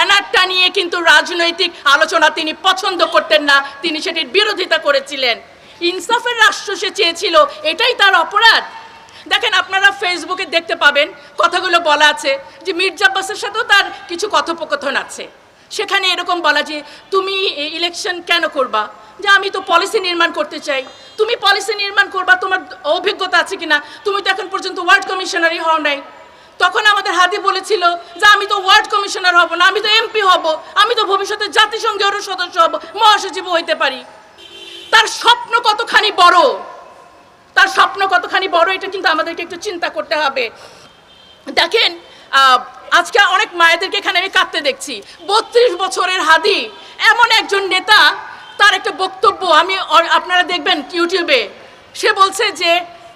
ব্যানারটা নিয়ে কিন্তু রাজনৈতিক আলোচনা তিনি পছন্দ করতেন না, তিনি সেটির বিরোধিতা করেছিলেন। ইনসাফের রাষ্ট্র সে চেয়েছিল, এটাই তার অপরাধ। দেখেন আপনারা ফেসবুকে দেখতে পাবেন, কথাগুলো বলা আছে যে মির্জা আব্বাসের সাথেও তার কিছু কথোপকথন আছে। সেখানে এরকম বলা যে, তুমি ইলেকশন কেন করবা? যে আমি তো পলিসি নির্মাণ করতে চাই। তুমি পলিসি নির্মাণ করবা, তোমার অভিজ্ঞতা আছে কিনা? তুমি তো এখন পর্যন্ত ওয়ার্ড কমিশনারই হও নাই। তখন আমাদের হাতে বলেছিল যে আমি তো ওয়ার্ড কমিশনার হব না, আমি তো এমপি হব, আমি তো ভবিষ্যতে জাতিসংঘেরও সদস্য হব মহাসচিব হইতে পারি। তার স্বপ্ন কতখানি বড়? তার স্বপ্ন কতখানি বড় এটা কিন্তু আমাদেরকে একটু চিন্তা করতে হবে। দেখেন আজকে অনেক মায়েদেরকে এখানে আমি কাঁদতে দেখছি। বত্রিশ বছরের হাদি, এমন একজন নেতা, তার একটা বক্তব্য আমি আপনারা দেখবেন ইউটিউবে। সে বলছে যে,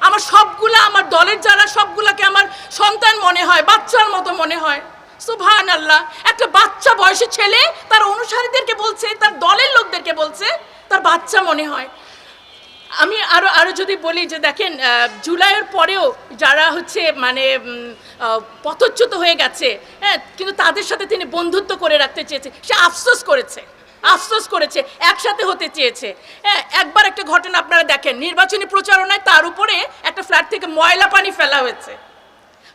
আমার সবগুলা, আমার দলের যারা সবগুলাকে আমার সন্তান মনে হয়, বাচ্চার মতো মনে হয়। সুভান আল্লাহ একটা বাচ্চা বয়সী ছেলে তার অনুসারীদেরকে বলছে, তার দলের লোকদেরকে বলছে, তার বাচ্চা মনে হয়। আমি আরও আরও যদি বলি যে দেখেন জুলাইয়ের পরেও যারা হচ্ছে মানে পথচ্যুত হয়ে গেছে হ্যাঁ কিন্তু তাদের সাথে তিনি বন্ধুত্ব করে রাখতে চেয়েছে। সে আফসোস করেছে আফসোস করেছে, একসাথে হতে চেয়েছে। হ্যাঁ একবার একটা ঘটনা আপনারা দেখেন, নির্বাচনী প্রচারণায় তার উপরে একটা ফ্ল্যাট থেকে ময়লা পানি ফেলা হয়েছে।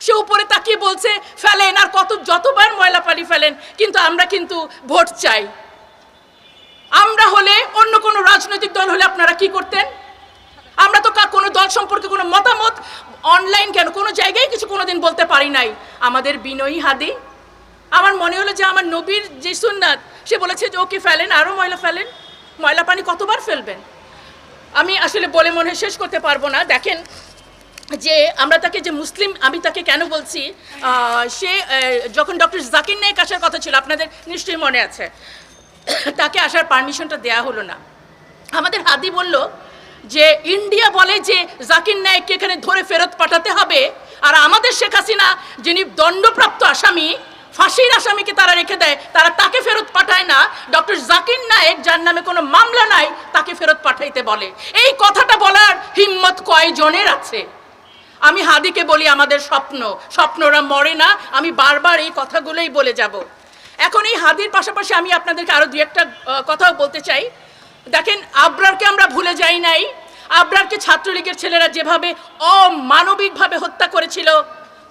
সে উপরে তাকিয়ে বলছে, ফেলেন, আর কত, যতবার ময়লা পানি ফেলেন, কিন্তু আমরা কিন্তু ভোট চাই। আমরা হলে অন্য কোনো রাজনৈতিক দল হলে আপনারা কি করতেন? আমরা তো কোনো দল সম্পর্কে কোনো মতামত অনলাইন কেন? কোনো জায়গায় কিছু কোনোদিন বলতে পারি নাই। আমাদের বিনয়ী হাদি, আমার মনে হলো যে আমার নবীর যে সুন্নাত, সে বলেছে যে, ওকে ফেলেন আরও ময়লা ফেলেন, ময়লা পানি কতবার ফেলবেন? আমি আসলে বলে মনে শেষ করতে পারব না। দেখেন যে আমরা তাকে যে মুসলিম, আমি তাকে কেন বলছি সে যখন ডক্টর জাকির নায়েক আসার কথা ছিল, আপনাদের নিশ্চয়ই মনে আছে, তাকে আসার পারমিশনটা দেয়া হলো না। আমাদের হাদি বলল যে, ইন্ডিয়া বলে যে জাকির নায়েককে এখানে ধরে ফেরত পাঠাতে হবে, আর আমাদের শেখ হাসিনা, যিনি দণ্ডপ্রাপ্ত আসামি, ফাঁসির আসামিকে তারা রেখে দেয়, তারা তাকে ফেরত পাঠায় না। ডক্টর জাকির নায়েক, যার নামে কোনো মামলা নাই, তাকে ফেরত পাঠাইতে বলে। এই কথাটা বলার হিম্মত কয়জনের আছে? আমি হাদিকে বলি আমাদের স্বপ্ন। স্বপ্নরা মরে না, আমি বারবার এই কথাগুলোই বলে যাব। এখন এই হাদির পাশাপাশি আমি আপনাদেরকে আরও দু একটা কথাও বলতে চাই। দেখেন, আবরারকে আমরা ভুলে যাই নাই। আবরারকে ছাত্রলীগের ছেলেরা যেভাবে অমানবিকভাবে হত্যা করেছিল,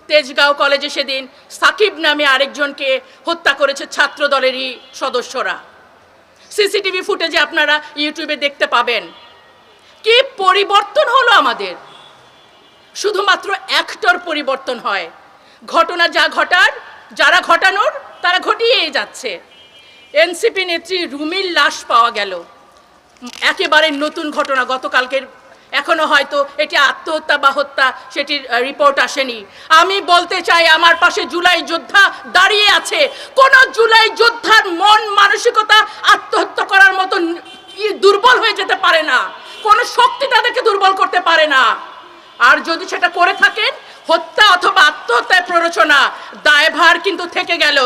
তেজগাঁও কলেজে সেদিন সাকিব নামে আরেকজনকে হত্যা করেছে ছাত্র দলেরই সদস্যরা। সিসিটিভি ফুটেজে আপনারা ইউটিউবে দেখতে পাবেন। কি পরিবর্তন হলো আমাদের? শুধুমাত্র একটার পরিবর্তন হয়। ঘটনা যা ঘটার, যারা ঘটানোর, তারা ঘটিয়েই যাচ্ছে। এনসিপি নেত্রী রুমির লাশ পাওয়া গেল। একেবারে নতুন ঘটনা গতকালকের। এখনও হয়তো এটি আত্মহত্যা বা হত্যা, সেটির রিপোর্ট আসেনি। আমি বলতে চাই, আমার পাশে জুলাই যোদ্ধা দাঁড়িয়ে আছে। কোন জুলাই যোদ্ধার মন মানসিকতা আত্মহত্যা করার মতো দুর্বল হয়ে যেতে পারে না। কোনো শক্তি তাদেরকে দুর্বল করতে পারে না। আর যদি সেটা করে থাকেন, হত্যা অথবা আত্মহত্যায় প্ররোচনা দায়ভার কিন্তু থেকে গেল।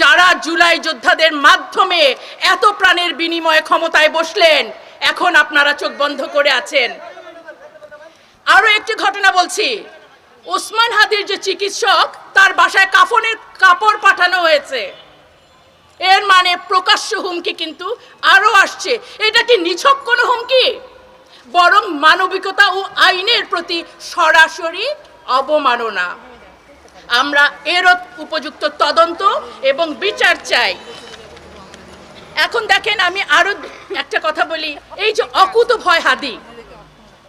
যারা জুলাই যোদ্ধাদের মাধ্যমে এত প্রাণের বিনিময়ে ক্ষমতায় বসলেন, এখন আপনারা চোখ বন্ধ করে আছেন। আরও একটি ঘটনা বলছি। ওসমান হাদির যে চিকিৎসক, তার বাসায় কাফনের কাপড় পাঠানো হয়েছে। এর মানে প্রকাশ্য হুমকি কিন্তু আরও আসছে। এটা কি নিছক কোনো হুমকি? বরং মানবিকতা ও আইনের প্রতি সরাসরি অবমাননা। আমরা এর উপযুক্ত তদন্ত এবং বিচার চাই। এখন দেখেন আমি আরও একটা কথা বলি, এই যে অকুত ভয় হাদি,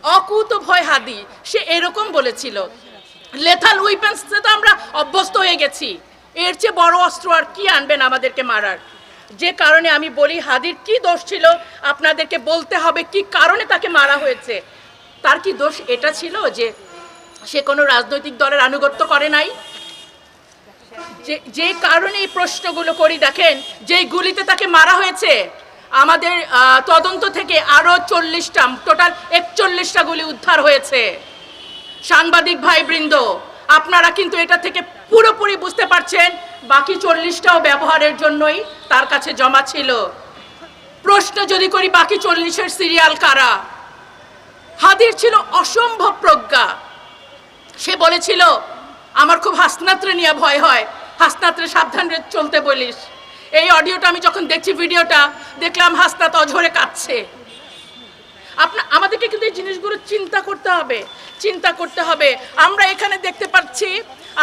অকুত ভয় হাদি, সে এরকম বলেছিল লেথাল উইপেন্স তো আমরা অভ্যস্ত হয়ে গেছি, এর চেয়ে বড় অস্ত্র আর কি আনবেন আমাদেরকে মারার? যে কারণে আমি বলি, হাদির কি দোষ ছিল? আপনাদেরকে বলতে হবে কি কারণে তাকে মারা হয়েছে। তার কি দোষ? এটা ছিল যে সে কোনো রাজনৈতিক দলের আনুগত্য করে নাই। যে যে কারণে এই প্রশ্নগুলো করি, দেখেন, যেই গুলিতে তাকে মারা হয়েছে, আমাদের তদন্ত থেকে আরও চল্লিশটা, টোটাল একচল্লিশটা গুলি উদ্ধার হয়েছে। সাংবাদিক ভাইবৃন্দ আপনারা কিন্তু এটা থেকে পুরোপুরি বুঝতে পারছেন, বাকি চল্লিশটাও ব্যবহারের জন্যই তার কাছে জমা ছিল। প্রশ্ন যদি করি, বাকি চল্লিশের সিরিয়াল কারা? হাদির ছিল অসম্ভব প্রজ্ঞা। সে বলেছিল, আমার খুব হাসনাত্রে নিয়ে ভয় হয়। হাসনাত্রে সাবধানে চলতে বলিস। এই অডিওটা আমি যখন দেখছি ভিডিওটা, দেখলাম হাসনাত অঝরে কাঁদছে। আপনা আমাদেরকে কিন্তু এই জিনিসগুলো চিন্তা করতে হবে। চিন্তা করতে হবে। আমরা এখানে দেখতে পাচ্ছি,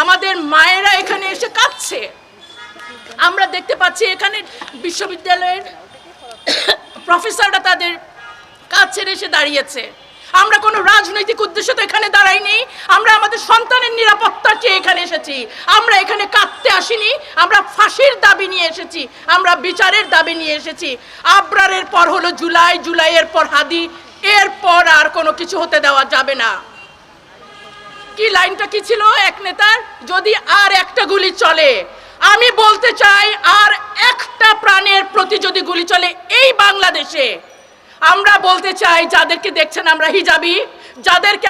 আমাদের মায়েরা এখানে এসে কাঁদছে। আমরা দেখতে পাচ্ছি এখানে বিশ্ববিদ্যালয়ের প্রফেসররা তাদের কাজ ছেড়ে এসে দাঁড়িয়েছে। আমরা কোনো রাজনৈতিক উদ্দেশ্য তো এখানে দাঁড়াইনি। আমরা আমাদের সন্তানের নিরাপত্তা চেয়ে এখানে এসেছি। আমরা এখানে কাঁদতে আসিনি। আমরা ফাঁসির দাবি নিয়ে এসেছি। আমরা বিচারের দাবি নিয়ে এসেছি। আবরারের পর হলো জুলাই, জুলাইয়ের পর হাদি। এরপর আর কোনো কিছু হতে দেওয়া যাবে না। কি লাইনটা কি ছিল এক নেতার? যদি আর একটা গুলি চলে, আমি বলতে চাই আর একটা প্রাণের প্রতি যদি গুলি চলে এই বাংলাদেশে, আমরা বলতে চাই যাদেরকে দেখছেন আমরা হিজাবি, যাদেরকে